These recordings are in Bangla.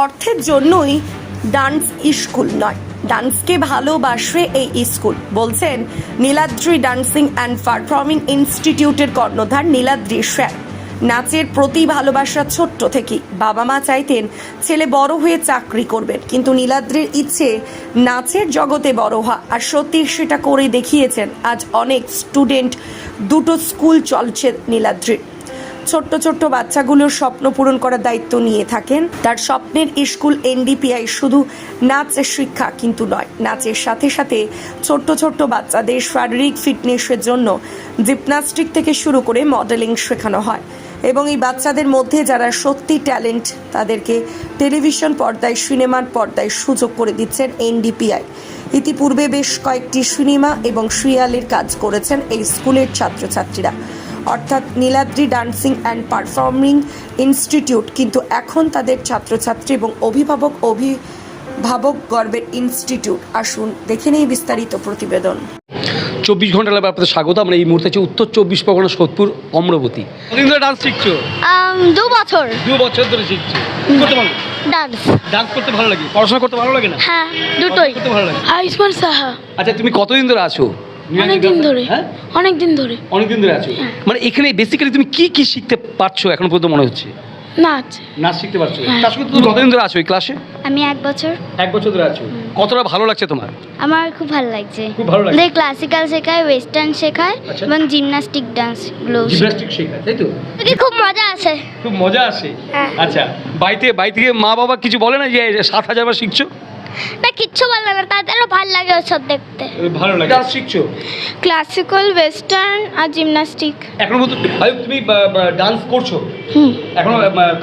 অর্থের জন্যই ডান্স স্কুল নয়। ডান্সকে ভালোবাসে এই স্কুল। বলছেন নীলাদ্রি ডান্সিং অ্যান্ড পারফর্মিং ইনস্টিটিউটের কর্ণধার নীলাদ্রি স্যার নাচের প্রতি ভালোবাসা ছোট্ট থেকেই। বাবা মা চাইতেন ছেলে বড় হয়ে চাকরি করবেন, কিন্তু নীলাদ্রির ইচ্ছে নাচের জগতে বড় হওয়া। আর সত্যি সেটা করে দেখিয়েছেন আজ অনেক স্টুডেন্ট। দুটো স্কুল চলছে নীলাদ্রির। ছোট্ট ছোট্ট বাচ্চাগুলোর স্বপ্ন পূরণ করার দায়িত্ব নিয়ে থাকেন। তার স্বপ্নের স্কুল এনডিপিআই শুধু নাচের শিক্ষা কিন্তু নয়, নাচের সাথে সাথে ছোট্ট ছোট্ট বাচ্চাদের শারীরিক ফিটনেসের জন্য জিমনাস্টিক থেকে শুরু করে মডেলিং শেখানো হয় এবং এই বাচ্চাদের মধ্যে যারা সত্যি ট্যালেন্ট, তাদেরকে টেলিভিশন পর্দায়, সিনেমার পর্দায় সুযোগ করে দিচ্ছেন এনডিপিআই। ইতিপূর্বে বেশ কয়েকটি সিনেমা এবং সিরিয়ালের কাজ করেছেন এই স্কুলের ছাত্রছাত্রীরা। অর্থাৎ Niladri dancing and performing institute কিন্তু এখন তাদের ছাত্রছাত্রী এবং অভিভাবক অভিভাবক গর্বের ইনস্টিটিউট। আসুন দেখে নেই বিস্তারিত প্রতিবেদন। চব্বিশ ঘণ্টা লাগবে আপনাদের স্বাগত। আমরা এই মুহূর্তে আছি উত্তর চব্বিশ পরগনা সোদপুর অমরাবতী। কতদিন ধরে ডান্স শিখছো দু বছর। দু বছর ধরে শিখছো। কি করতে ভালো ডান্স ডান্স করতে ভালো লাগে? পড়াশোনা করতে ভালো লাগে না? হ্যাঁ দুটোই। করতে ভালো লাগে? আয়ুষ্মান সাহা। আচ্ছা তুমি কতদিন ধরে আছো? অনেক দিন ধরে। হ্যাঁ? অনেক দিন ধরে। অনেকদিন ধরে আছো। মানে এখানে বেসিক্যালি তুমি কি কি শিখতে পারছ এখন পর্যন্ত মনে হচ্ছে? নাচ নাচ শিখতে পারছ? হ্যাঁ। তার সঙ্গে তুমি কতদিন ধরে আছো এই ক্লাসে আমি এক বছর। এক বছর ধরে আছো। কতটা ভালো লাগছে তোমার? আমার খুব ভালো লাগছে। খুব ভালো লাগছে। ক্লাসিক্যাল শেখায় ওয়েস্টার্ন শেখায় আচ্ছা। এবং জিমনাস্টিক ডান্সগুলো জিমনাস্টিক শেখা তাই তো? খুব মজা আসে খুব মজা আসে হ্যাঁ। আচ্ছা বাড়িতে বাড়ি থেকে মা বাবা কিছু বলে না যে সাত হাজার বার শিখছো? না কিচ্ছু ভালো লাগে না তাদেরও ভালো লাগে ওসব দেখতে। ভালো লাগে। ডান্স শিখছো? ক্লাসিক্যাল ওয়েস্টার্ন আর জিমনাস্টিক এখন আরে তুমি ডান্স করছ? হুম। এখন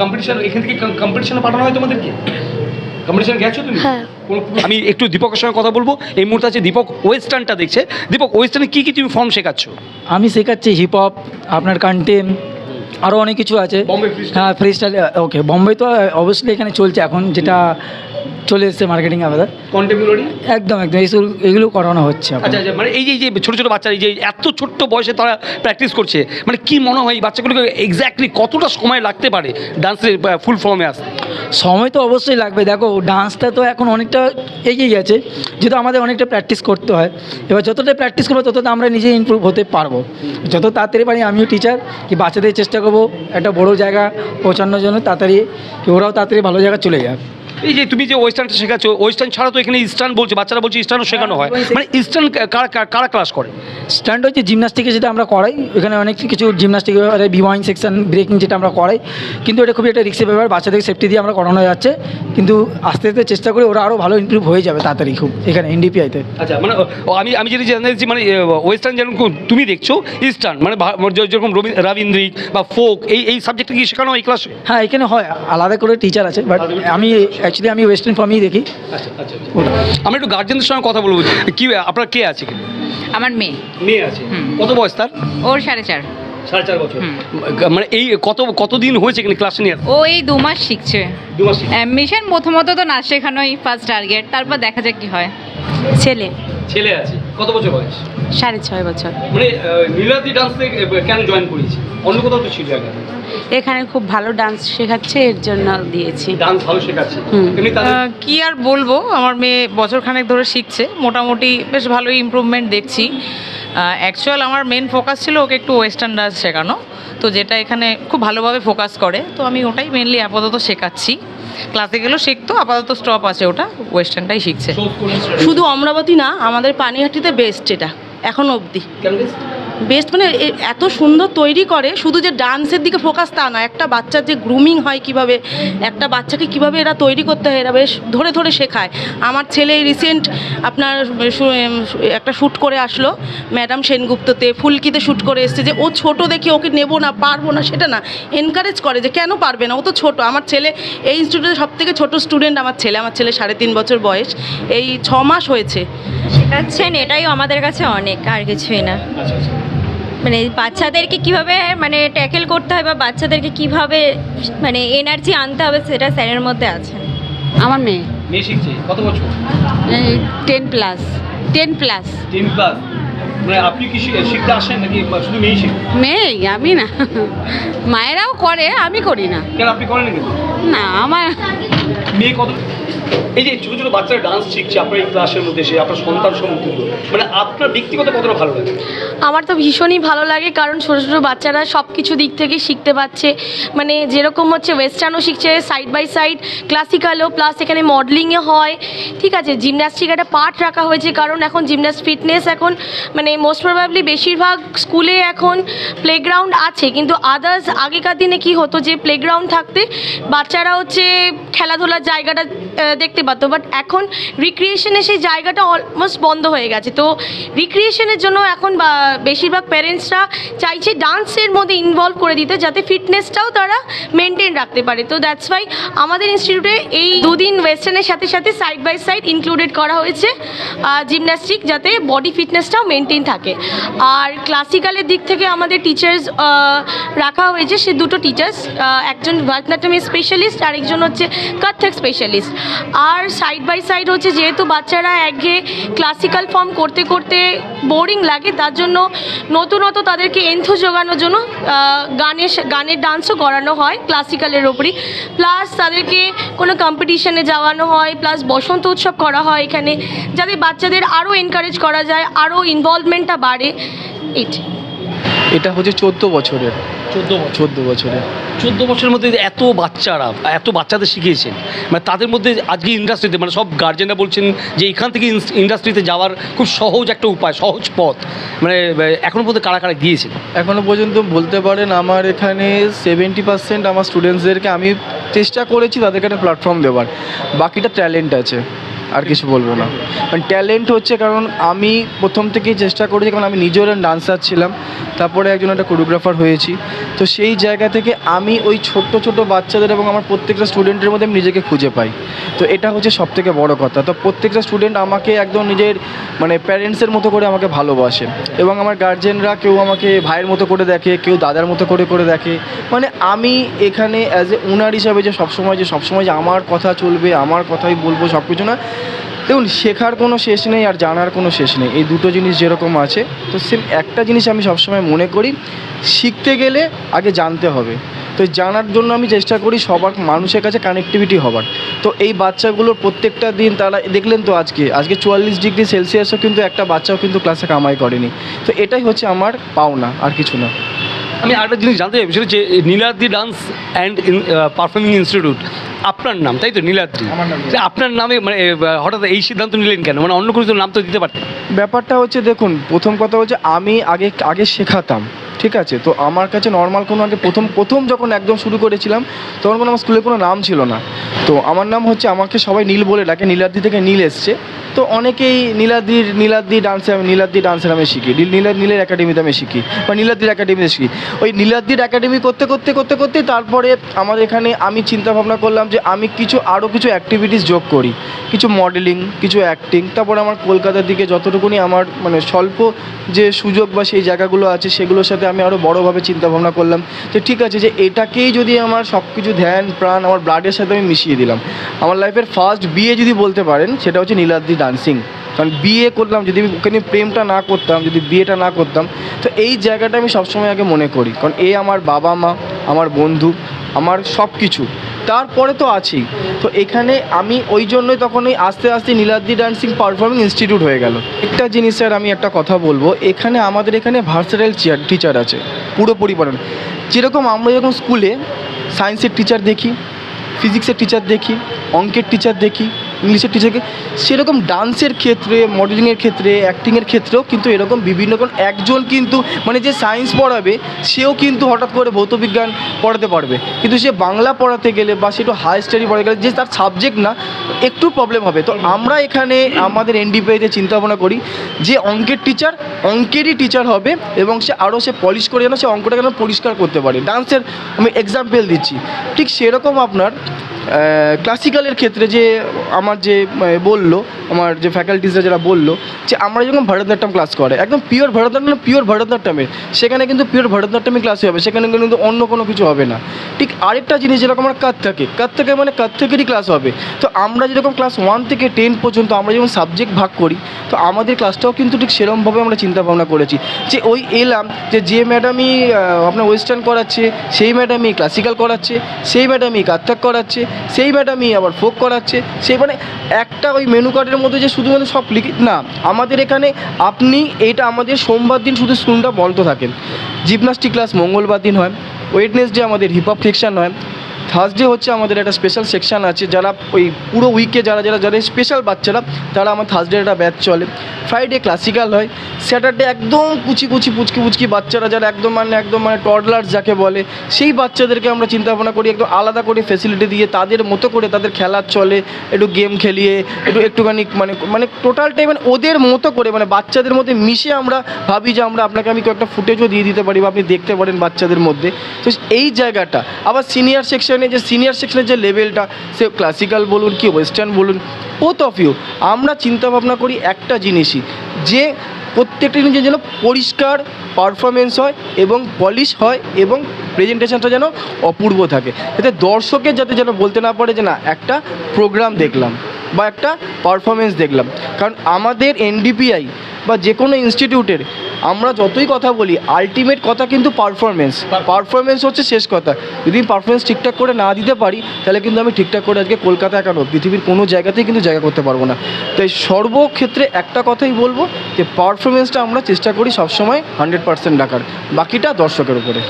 কম্পিটিশন এখান থেকে কম্পিটিশনে পাঠানো হয় তোমাদেরকে? কম্পিটিশন গেছো তুমি? হ্যাঁ। আমি একটু দীপকের সঙ্গে কথা বলব। এই মুহূর্তে আছে দীপক ওয়েস্টার্নটা দেখছে। দীপক ওয়েস্টার্নে কী কী তুমি ফর্ম শেখাচ্ছ? আমি শেখাচ্ছি হিপ হপ আপনার কন্টেম আরও অনেক কিছু আছে। হ্যাঁ ফ্রি স্টাইল ওকে বোম্বে তো অবশ্যই এখানে চলছে। এখন যেটা চলে এসছে মার্কেটিং আমাদের। কন্টেম্পোরারি একদম একদম এইসব এগুলো করানো হচ্ছে আচ্ছা আচ্ছা মানে এই যে এই যে ছোটো ছোটো বাচ্চা এই যে এত ছোট্ট বয়সে তারা প্র্যাকটিস করছে মানে কি মনে হয় এই বাচ্চাগুলোকে এক্স্যাক্টলি কতটা সময় লাগতে পারে ডান্সের ফুল ফর্মে আসতে সময় তো অবশ্যই লাগবে। দেখো ডান্সটা তো এখন অনেকটা এগিয়ে গেছে যেহেতু আমাদের অনেকটা প্র্যাকটিস করতে হয়। এবার যতটা প্র্যাকটিস করব ততটা আমরা নিজে ইমপ্রুভ হতে পারব। যত তাড়াতাড়ি পারি আমিও টিচার কি বাচ্চাদের চেষ্টা করব একটা বড় জায়গা পৌঁছানোর জন্য তাড়াতাড়ি ওরাও তাড়াতাড়ি ভালো জায়গা চলে যায়। এই যে তুমি যে ওয়েস্টার্নটা শেখাচ্ছ ওয়েস্টার্ন ছাড়া তো এখানে ইস্টার্ন বলছে বাচ্চারা বলছে ইস্টার্নও শেখানো হয়। মানে ইস্টার্ন কারা ক্লাস করে স্ট্যান্ড হচ্ছে জিমনাস্টিকে যেটা আমরা করাই এখানে অনেক কিছু জিমনাস্টিক ব্যাপারে বিওয়াইং সেকশন ব্রেকিং যেটা আমরা করাই কিন্তু এটা খুবই একটা রিক্সের ব্যাপার বাচ্চাদের সেফটি দিয়ে আমরা করানো যাচ্ছে কিন্তু আস্তে আস্তে চেষ্টা করি ওরা আরও ভালো ইমপ্রুভ হয়ে যাবে তাড়াতাড়ি খুব এখানে এনডিপিআইতে আচ্ছা মানে আমি আমি যেটা জানতে মানে ওয়েস্টার্ন যেরকম তুমি দেখছ ইস্টার্ন মানে যেরকম রবি রবীন্দ্রিক বা ফোক এই এই সাবজেক্টটা কি শেখানো হয় এই ক্লাসে হ্যাঁ এখানে হয় আলাদা করে টিচার আছে বাট আমি অ্যাকচুয়ালি আমি ওয়েস্টার্ন ফর্মই দেখি। আচ্ছা আচ্ছা আমরা একটু গার্জেনদের সঙ্গে কথা বলব। কি আপনার কে আছে কি আমার মেয়ে। মেয়ে আছে। কত বয়স তার? ওর সাড়ে চার। সাড়ে চার বছর। মানে এই কত কতদিন হয়েছে ক্লাস নিয়ে? ও এই দু মাস শিখছে। দু মাস মিশন প্রথমত তো নাচ শেখানোই ফার্স্ট টার্গেট তারপর দেখা যাক কি হয়। ছেলে। ছেলে আছে। কত বছর বয়স? সাড়ে ছয় বছর। মানে নীলাদি ডান্স কেন জয়েন করেছি? অন্য কোথাও তো ছিল আগে। এখানে খুব ভালো ডান্স শেখাচ্ছে এর জন্য দিয়েছি। ডান্স ভালো শেখাচ্ছে। কি আর বলব? আমার মেয়ে বছরখানেক ধরে শিখছে। মোটামুটি বেশ ভালোই ইমপ্রুভমেন্ট দেখছি। অ্যাকচুয়াল আমার মেন ফোকাস ছিল ওকে একটু ওয়েস্টার্ন ডান্স শেখানো। তো যেটা এখানে খুব ভালোভাবে ফোকাস করে। তো আমি ওটাই মেনলি আপাতত শেখাচ্ছি। ক্লাসে গেলেও শিখতো আপাতত স্টপ আছে ওটা ওয়েস্টার্নটাই শিখছে শুধু অমরাবতী না আমাদের পানিহাটিতে বেস্ট এটা এখন অবধি? বেস্ট মানে এ- এত সুন্দর তৈরি করে শুধু যে ডান্সের দিকে ফোকাস তা না একটা বাচ্চার যে গ্রুমিং হয় কীভাবে একটা বাচ্চাকে কীভাবে এরা তৈরি করতে হয় এরা বেশ ধরে ধরে শেখায়। আমার ছেলে রিসেন্ট আপনার একটা শ্যুট করে আসলো ম্যাডাম সেনগুপ্ততে ফুলকিতে শ্যুট করে এসছে যে ও ছোট দেখে ওকে নেব না পারব না। সেটা না এনকারেজ করে যে কেন পারবে না? ও তো ছোট। আমার ছেলে এই ইনস্টিটিউটের সব থেকে ছোটো স্টুডেন্ট আমার ছেলে আমার ছেলে সাড়ে তিন বছর বয়স এই ছ মাস হয়েছে। শেখাচ্ছেন এটাই আমাদের কাছে অনেক আর কিছুই না। আচ্ছা আচ্ছা। মানে বাচ্চাদেরকে কীভাবে মানে ট্যাকেল করতে হয় বা বাচ্চাদেরকে কীভাবে মানে এনার্জি আনতে হবে সেটা স্যারের মধ্যে আছে। আমার মেয়ে। মেয়ে শিখছে কত বছর? Ten plus ten plus ten মানে আপনি কি শিখতে আসেন নাকি শুধু মেয়ে শিখেন মেয়ে আমি না। মায়েরাও করে আমি করি না। কেন আপনি করেন কিন্তু না আমার মেয়ে কত এই যে ছোটো ছোটো বাচ্চারা ডান্স শিখছে আপনার এই ক্লাসের মধ্যে এসে আপনার সন্তান মানে আপনার ব্যক্তিগত কতটা ভালো লাগে? আমার তো ভীষণই ভালো লাগে কারণ ছোটো ছোটো বাচ্চারা সব কিছু দিক থেকে শিখতে পাচ্ছে মানে যেরকম হচ্ছে ওয়েস্টার্নও শিখছে সাইড বাই সাইড ক্লাসিক্যালও প্লাস এখানে মডেলিংয়ে হয়। ঠিক আছে জিমন্যাস্টিক একটা পার্ট রাখা হয়েছে কারণ এখন জিমন্যাস্ট ফিটনেস এখন মানে মোস্ট প্রবাবলি বেশিরভাগ স্কুলে এখন প্লেগ্রাউন্ড আছে, কিন্তু আদার্স আগেকার দিনে কি হতো যে প্লেগ্রাউন্ড থাকতে বাচ্চারা হচ্ছে খেলাধুলার জায়গাটা দেখতে পাতো বাট এখন রিক্রিয়েশনে সেই জায়গাটা অলমোস্ট বন্ধ হয়ে গেছে। তো রিক্রিয়েশনের জন্য এখন বেশিরভাগ প্যারেন্টসরা চাইছে ডান্সের মধ্যে ইনভলভ করে দিতে, যাতে ফিটনেসটাও তারা মেনটেন রাখতে পারে। তো দ্যাটস ওয়াই আমাদের ইনস্টিটিউটে এই দুদিন ওয়েস্টার্নের সাথে সাথে সাইড বাই সাইড ইনক্লুডেড করা হয়েছে জিমন্যাস্টিক যাতে বডি ফিটনেসটাও মেনটেন থাকে। আর ক্লাসিক্যালের দিক থেকে আমাদের টিচার্স রাখা হয়েছে সে দুটো টিচার্স একজন ভারতনাট্যমের স্পেশালিস্ট আর একজন হচ্ছে কত্থক স্পেশালিস্ট আর সাইড বাই সাইড হচ্ছে যেহেতু বাচ্চারা একঘেয়ে ক্লাসিক্যাল ফর্ম করতে করতে বোরিং লাগে, তার জন্য নতুনত তাদেরকে এন্থ জোগানোর জন্য গানের গানের ডান্সও করানো হয় ক্লাসিক্যালের ওপরই প্লাস তাদেরকে কোনো কম্পিটিশানে যাওয়ানো হয় প্লাস বসন্ত উৎসব করা হয় এখানে, যাতে বাচ্চাদের আরও এনকারেজ করা যায় আরও ইনভলভমেন্টটা বাড়ে। এটি এটা হচ্ছে চোদ্দ বছরের। চোদ্দ বছর। চোদ্দ বছরের। চোদ্দ বছরের মধ্যে এত বাচ্চারা এত বাচ্চাদের শিখিয়েছেন। মানে তাদের মধ্যে আজকে ইন্ডাস্ট্রিতে মানে সব গার্জেনরা বলছেন যে এখান থেকে ইন্ডাস্ট্রিতে যাওয়ার খুব সহজ একটা উপায় সহজ পথ। মানে এখনও পর্যন্ত কারা কারা গিয়েছেন? এখনও পর্যন্ত বলতে পারেন আমার এখানে সেভেন্টি পার্সেন্ট আমার স্টুডেন্টসদেরকে আমি চেষ্টা করেছি তাদেরকে একটা প্ল্যাটফর্ম দেওয়ার। বাকিটা ট্যালেন্ট আছে। আর কিছু বলব না। কারণ ট্যালেন্ট হচ্ছে কারণ আমি প্রথম থেকেই চেষ্টা করেছি কারণ আমি নিজেও ডান্সার ছিলাম, তারপরে একজন একটা কোরিওগ্রাফার হয়েছি। তো সেই জায়গা থেকে আমি ওই ছোট্ট ছোট বাচ্চাদের এবং আমার প্রত্যেকটা স্টুডেন্টের মধ্যে আমি নিজেকে খুঁজে পাই। তো এটা হচ্ছে সব থেকে বড় কথা। তো প্রত্যেকটা স্টুডেন্ট আমাকে একদম নিজের মানে প্যারেন্টসের মতো করে আমাকে ভালোবাসে এবং আমার গার্জেনরা কেউ আমাকে ভাইয়ের মতো করে দেখে, কেউ দাদার মতো করে করে দেখে। মানে আমি এখানে অ্যাজ এ ওনার হিসাবে যে সবসময় যে সবসময় যে আমার কথা চলবে, আমার কথাই বলব সব কিছু না দেখুন, শেখার কোনো শেষ নেই আর জানার কোনো শেষ নেই। এই দুটো জিনিস যেরকম আছে, তো সেম একটা জিনিস আমি সবসময় মনে করি, শিখতে গেলে আগে জানতে হবে। তো জানার জন্য আমি চেষ্টা করি সবার মানুষের কাছে কানেক্টিভিটি হবার। তো এই বাচ্চাগুলোর প্রত্যেকটা দিন তারা, দেখলেন তো আজকে আজকে চুয়াল্লিশ ডিগ্রি সেলসিয়াসও কিন্তু একটা বাচ্চাও কিন্তু ক্লাসে কামাই করেনি। তো এটাই হচ্ছে আমার পাওনা, আর কিছু না। আমি আরেকটা জিনিস জানতে চাই যে Niladri dance and performing institute আপনার নাম তাই তো? নীলাদ্রি। আপনার নামে মানে হঠাৎ এই সিদ্ধান্ত নিলেন কেন? মানে অন্য কোনো নাম তো দিতে পারতেন? ব্যাপারটা হচ্ছে দেখুন প্রথম কথা হচ্ছে আমি আগে আগে শেখাতাম। ঠিক আছে, তো আমার কাছে নর্মাল কোনো আগে প্রথম প্রথম যখন একদম শুরু করেছিলাম, তখন কোনো আমার স্কুলে কোনো নাম ছিল না। তো আমার নাম হচ্ছে, আমাকে সবাই নীল বলে ডাকে, নীলাদ্রি থেকে নীল এসছে। তো অনেকেই নীলাদ্রির, নীলাদ্রি ডান্সে আমি, নীলাদ্রি ডান্সের আমি শিখি। নীল- নীলা নীলের একাডেমিতে আমি শিখি, বা নীলাদ্রির একাডেমিতে শিখি। ওই নীলাদ্রির একাডেমি করতে করতে করতে করতে তারপরে আমাদের এখানে আমি চিন্তা ভাবনা করলাম যে আমি কিছু আরও কিছু অ্যাক্টিভিটিস যোগ করি। কিছু মডেলিং কিছু অ্যাক্টিং তারপরে আমার কলকাতার দিকে যতটুকুনি আমার মানে স্বল্প যে সুযোগ বা সেই জায়গাগুলো আছে, সেগুলোর সাথে আমি আরও বড়োভাবে চিন্তা ভাবনা করলাম যে ঠিক আছে যে এটাকেই যদি আমার সব কিছু ধ্যান, প্রাণ, আমার ব্লাডের সাথে আমি মিশিয়ে দিলাম। আমার লাইফের ফার্স্ট বিয়ে যদি বলতে পারেন, সেটা হচ্ছে নীলাদ্রি ডান্সিং কারণ বিয়ে করলাম, যদি আমি ওখানে প্রেমটা না করতাম, যদি বিয়েটা না করতাম, তো এই জায়গাটা আমি সবসময় আগে মনে করি। কারণ এ আমার বাবা মা, আমার বন্ধু, আমার সব কিছু তারপরে তো আছি। তো এখানে আমি ওই জন্যই তখন ওই আস্তে আস্তে নীলাদ্রি ডান্সিং পারফর্মিং ইনস্টিটিউট হয়ে গেল। একটা জিনিস স্যার, আমি একটা কথা বলব। এখানে আমাদের এখানে ভার্সারেল চেয়ার টিচার আছে, পুরো পরিবারের যেরকম আমরা যখন স্কুলে সায়েন্সের টিচার দেখি ফিজিক্সের টিচার দেখি, অঙ্কের টিচার দেখি ইংলিশের টিচারকে সেরকম ডান্সের ক্ষেত্রে মডেলিংয়ের ক্ষেত্রে অ্যাক্টিংয়ের ক্ষেত্রেও কিন্তু এরকম বিভিন্ন রকম একজন কিন্তু মানে যে সায়েন্স পড়াবে, সেও কিন্তু হঠাৎ করে ভৌতবিজ্ঞান পড়াতে পারবে। কিন্তু সে বাংলা পড়াতে গেলে বা সে একটু হাই স্টাডি পড়াতে গেলে যে তার সাবজেক্ট না, একটু প্রবলেম হবে। তো আমরা এখানে আমাদের এনডিপিআইতে চিন্তা ভাবনা করি যে অঙ্কের টিচার অঙ্কেরই টিচার হবে এবং সে আরও সে পলিশ করে যেন সে অঙ্কটা যেন পরিষ্কার করতে পারে। ডান্সের আমি এক্সাম্পল দিচ্ছি। ঠিক সেরকম আপনার ক্লাসিক্যালের ক্ষেত্রে যে আমার যে বলল, আমার যে ফ্যাকাল্টিসরা যারা বলল, যে আমরা যখন ভরতনাট্যম ক্লাস করে, একদম পিওর ভরতনাট্যম পিওর ভরতনাট্যমের, সেখানে কিন্তু পিওর ভরতনাট্যমই ক্লাসই হবে সেখানে কিন্তু অন্য কোনো কিছু হবে না। ঠিক আরেকটা জিনিস যেরকম আমার কাত্থাকে কাত্থাকে মানে কাত্থাকেরই ক্লাস হবে। তো আমরা যেরকম ক্লাস ওয়ান থেকে টেন পর্যন্ত আমরা যেমন সাবজেক্ট ভাগ করি, তো আমাদের ক্লাসটাও কিন্তু ঠিক সেরমভাবে আমরা চিন্তা ভাবনা করেছি। যে ওই এলাম যে যে ম্যাডামই আপনার ওয়েস্টার্ন করাচ্ছে, সেই ম্যাডামই ক্লাসিক্যাল করাচ্ছে, সেই ম্যাডামই কাত্থাক করাচ্ছে, সেই ম্যাডামই আবার ফোক করাচ্ছে, সেই মানে একটা ওই মেনু কার্ডের মধ্যে যে শুধুমাত্র সব লিখি না, আমাদের এখানে আপনি এটা আমাদের সোমবার দিন শুধু স্কুলটা বন্ধ থাকেন। জিমনাস্টিক ক্লাস মঙ্গলবার দিন হয়। ওয়েডনেসডে আমাদের হিপ হপ ফিকশান হয়। থার্সডে হচ্ছে আমাদের একটা স্পেশাল সেকশন আছে, যারা ওই পুরো উইকে যারা যারা যারা স্পেশাল বাচ্চারা, তারা আমার থার্সডে একটা ব্যাচ চলে। ফ্রাইডে ক্লাসিক্যাল হয় স্যাটারডে একদম কুচি কুচি পুচকি পুচকি বাচ্চারা, যারা একদম মানে একদম মানে টডলার্স যাকে বলে, সেই বাচ্চাদেরকে আমরা চিন্তা ভাবনা করি, একদম আলাদা করে ফেসিলিটি দিয়ে তাদের মতো করে তাদের খেলার চলে, একটু গেম খেলিয়ে, একটু, একটুখানি মানে মানে টোটালটাই মানে ওদের মতো করে মানে বাচ্চাদের মধ্যে মিশে আমরা ভাবি যে আমরা আপনাকে আমি কয়েকটা ফুটেজও দিয়ে দিতে পারি বা আপনি দেখতে পারেন বাচ্চাদের মধ্যে। তো এই জায়গাটা। আবার সিনিয়র সেকশনে যে সিনিয়র সেকশনের যে লেভেলটা সে ক্লাসিক্যাল বলুন কি ওয়েস্টার্ন বলুন বোথ অফ ইউ আমরা চিন্তাভাবনা করি একটা জিনিসই, যে প্রত্যেকটা জিনিস যেন পরিষ্কার পারফরমেন্স হয় এবং পলিশ হয় এবং প্রেজেন্টেশনটা যেন অপূর্ব থাকে। এতে দর্শকের যাতে যেন বলতে না পারে যে না, একটা প্রোগ্রাম দেখলাম। বা একটা পারফরমেন্স দেখলাম। কারণ আমাদের এনডিপিআই বা যে কোনো ইনস্টিটিউটের আমরা যতই কথা বলি আলটিমেট কথা কিন্তু পারফরমেন্স পারফরমেন্স হচ্ছে শেষ কথা। যদি পারফরমেন্স ঠিকঠাক করে না দিতে পারি তাহলে কিন্তু আমি ঠিকঠাক করে আজকে কলকাতা কেন? পৃথিবীর কোনো জায়গাতেই কিন্তু জায়গা করতে পারব না। তাই সর্বক্ষেত্রে একটা কথাই বলব যে পারফরমেন্সটা আমরা চেষ্টা করি সবসময় হান্ড্রেড পার্সেন্ট রাখার। বাকিটা দর্শকের উপরে।